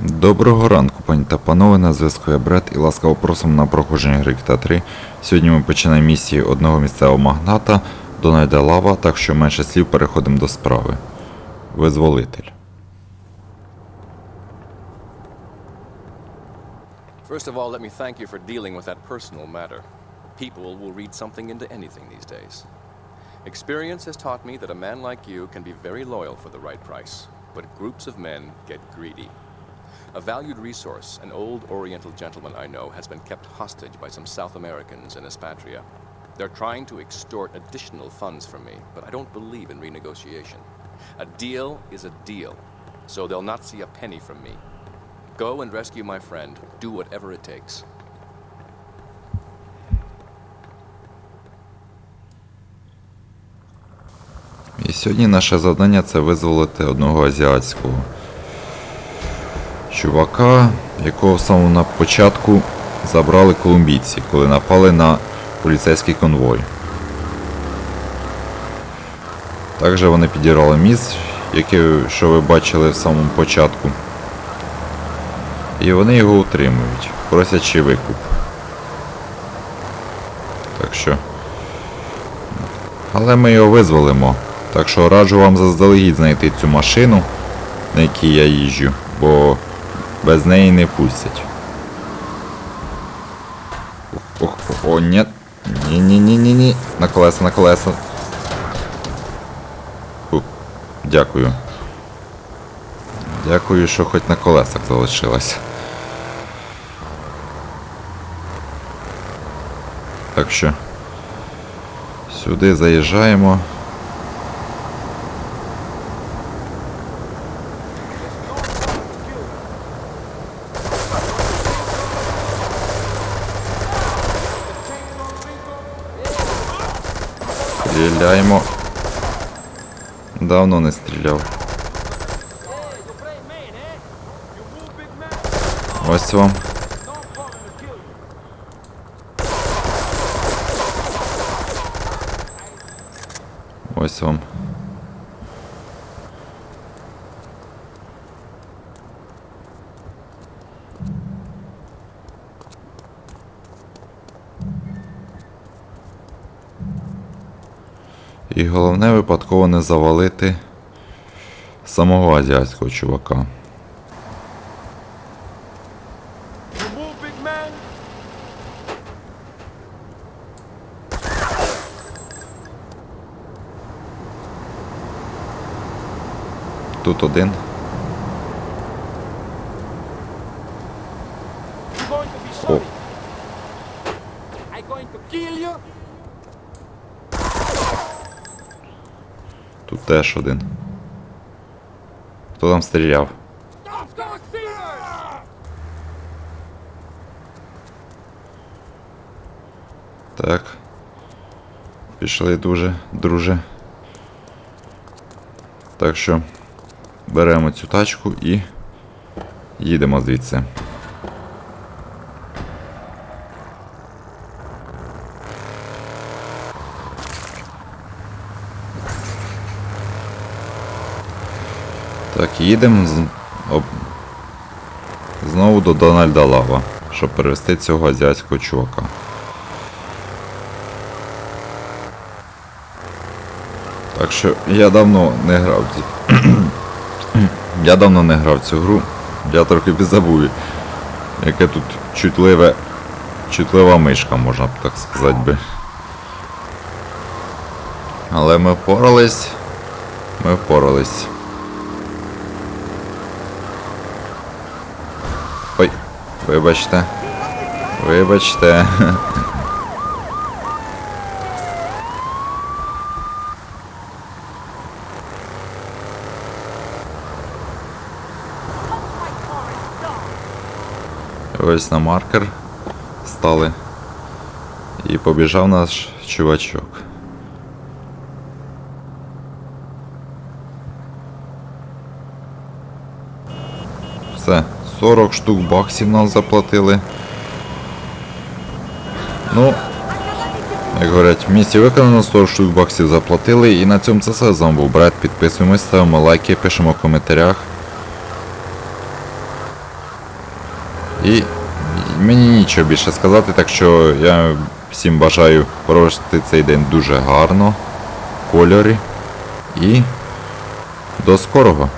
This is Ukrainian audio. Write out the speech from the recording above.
Доброго ранку, пані та панове, на зв'язку я Бред і ласкаво просимо на проходження гри GTA 3. Сьогодні ми починаємо місії одного місцевого магната Дональда Лава, так що менше слів переходимо до справи. Визволитель. Experience has taught me that a man like you can be very loyal for the right price, but groups of men get greedy. A valued resource, an old Oriental gentleman I know, has been kept hostage by some South Americans in Espatria. They're trying to extort additional funds from me, but I don't believe in renegotiation. A deal is a deal, so they'll not see a penny from me. Go and rescue my friend. Do whatever it takes. І сьогодні наше завдання це визволити одного азіатського Чувака, якого самому на початку забрали колумбійці, коли напали на поліцейський конвой. Також вони підірвали міст, який, що ви бачили в самому початку. І вони його утримують, просячи викуп. Так що. Але ми його визволимо. Так що раджу вам заздалегідь знайти цю машину, на якій я їжджу, бо без неї не пустять. Ох, о, ні. Ні-ні-ні-ні-ні. На колеса, на колеса. Фу, Дякую. Дякую, що хоч на колесах залишилась. Так що. Сюди заїжджаємо. Стріляємо. Давно не стріляв. Ось вам. Ось вам. І головне випадково не завалити самого азіатського чувака. Тут один. О, тут теж один. Хто там стріляв? Так. Пішли дуже, друже. Так що беремо цю тачку і їдемо звідси. Так, їдемо з... об... знову до Дональда Лава, щоб перевести цього азіатського чувака. Так що я давно не грав ці. я давно не грав цю гру. Я трохи підзабув, яке тут чутливе. Чутлива мишка, можна б так сказати би. Але ми впорались. Ми впорались. Вибачте. Вибачте. Ось на маркер стали. І побіжав наш чувачок. Все, 40 штук баксів нам заплатили. Ну, як говорять, місії виконано 40 штук баксів заплатили. І на цьому це все. З вами був Бред. Підписуємось, ставимо лайки, пишемо в коментарях. І мені нічого більше сказати, так що я всім бажаю провести цей день дуже гарно, в кольорі. І до скорого!